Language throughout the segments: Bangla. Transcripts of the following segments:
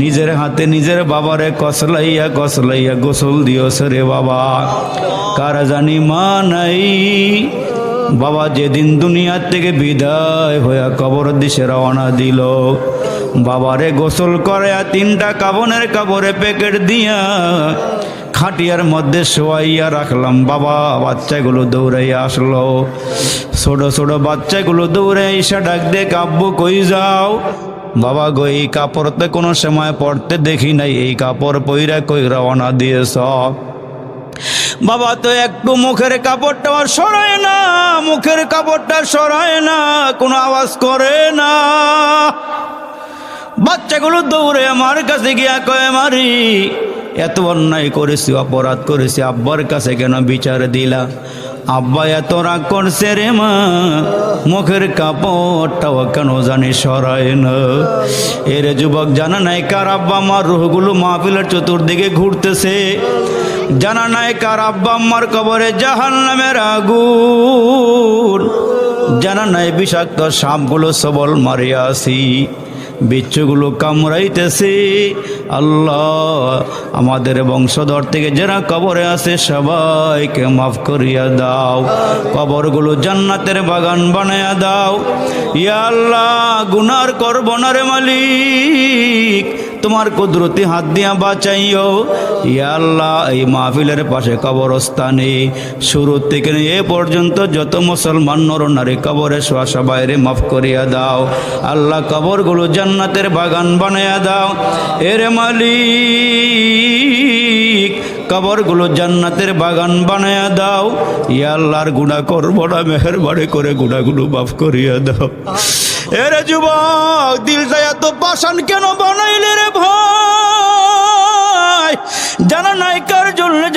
নিজের হাতে নিজের বাবারে কসলাইয়া কসলাইয়া গোসল দিওস রে বাবা। কার জানি মা নাই? বাবা যেদিন দুনিয়ার থেকে বিদায় হইয়া কবর দিশে রওনা দিল। বাবারে গোসল করে তিনটা কাবনের কাবরে প্যাকেট দিয়া খাটিয়ার মধ্যে শোয়াইয়া রাখলাম। বাবা, বাচ্চাগুলো দৌড়াইয়া আসলো। ছোট ছোট বাচ্চাগুলো দৌড়ে এসে ডাক দিয়ে কাব্য কই যাও? বাবা গো, এই কাপড়তে কোনো সময় পড়তে দেখি নাই, এই কাপড় পইরা কই রওনা দিয়েছ? বাবা তো একটু মুখের কাপড়টা সরায় না, মুখের কাপড়টা সরায় না, কোনো আওয়াজ করে না। বাচ্চাগুলো দৌড়ে আমার কাছে গিয়া কয়ে, মারি এত অন্যায় করেছি, অপরাধ করেছি, আব্বার কাছে কেন বিচার দিলা? আব্বা এত রাগ করছে রে মা, মুখের কাপড়টাও কেন জানি সরায় না? এর যুবক জানা নাই কার আব্বা আমার রুহগুলো মাহফিলের চতুর্দিকে ঘুরতেছে? জানা নাই কার আব্বা আম্মার কবরে জাহান নামের আগুন? জানা নাই বিষাক্ত সাপগুলো সবল মারিয়া আসি। বিচ্ছুগুলো কামড়াইতেছে। আল্লাহ, আমাদের বংশধর থেকে যারা কবরে আছে সবাইকে মাফ করিয়া দাও। কবরগুলো জান্নাতের বাগান বানায়া দাও। ইয়া আল্লাহ, গুনার করব না রে মালিক। তোমার কুদরতি হাত দিয়া বাঁচাইও। ইয়া আল্লাহ, এই মাহফিলের পাশে কবরস্থানে শুরু থেকে এ পর্যন্ত যত মুসলমান নর নারী কবরে শোয়া সবাইরে মাফ করিয়া দাও। আল্লাহ কবরগুলো জান্নাতের বাগান বানাইয়া দাও। এর মালিক, কবরগুলো জান্নাতের বাগান বানাইয়া দাও। ইয়া আল্লাহর গুণা করব না, মেহরবানি করে গুণাগুলো মাফ করিয়া দাও। এরে যুবক দিলটা এত পাষাণ কেন বানাইলে রে ভাই?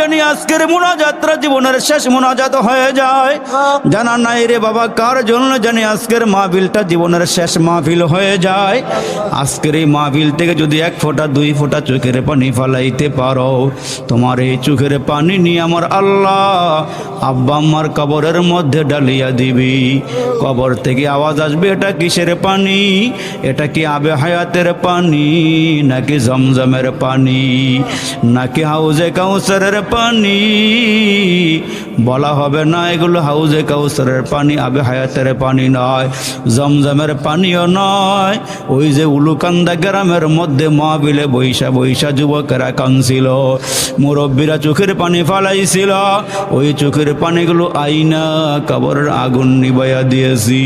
জানি আজকের মোনাজাত্রা জীবনের শেষ মোনাজাত হয়ে যায়। জানা নাই রে বাবা, কার জন্য জানি আজকের মাহফিলটা জীবনের শেষ মাহফিল হয়ে যায়? আজকের এই মাহফিল থেকে যদি এক ফোঁটা, দুই ফোঁটা চোখের পানি ফালাইতে পারো, তোমার এই চোখের পানি নিয়ে আমার আল্লাহ আব্বা আম্মার কবরের মধ্যে ডালিয়া দিবি। কবর থেকে আওয়াজ আসবে, এটা কিসের পানি? এটা কি আবে হায়াতের পানি, নাকি জমজমের পানি, নাকি হাউজে কাউসারের পানি বলা হবে না, এগুলো হাউজে কাউসারের পানি, আবে হায়াতের পানি নয়, জমজমের পানিও নয়। ওই যে উলুকান্দা গ্রামের মধ্যে মহাবিলে বৈশা বৈশা যুবকেরা কাঁদছিল, মুরব্বীরা চোখের পানি ফালাইছিল। ওই চোখের পানিগুলো আইনা কবরের আগুন নিবাইয়া দিয়েছি।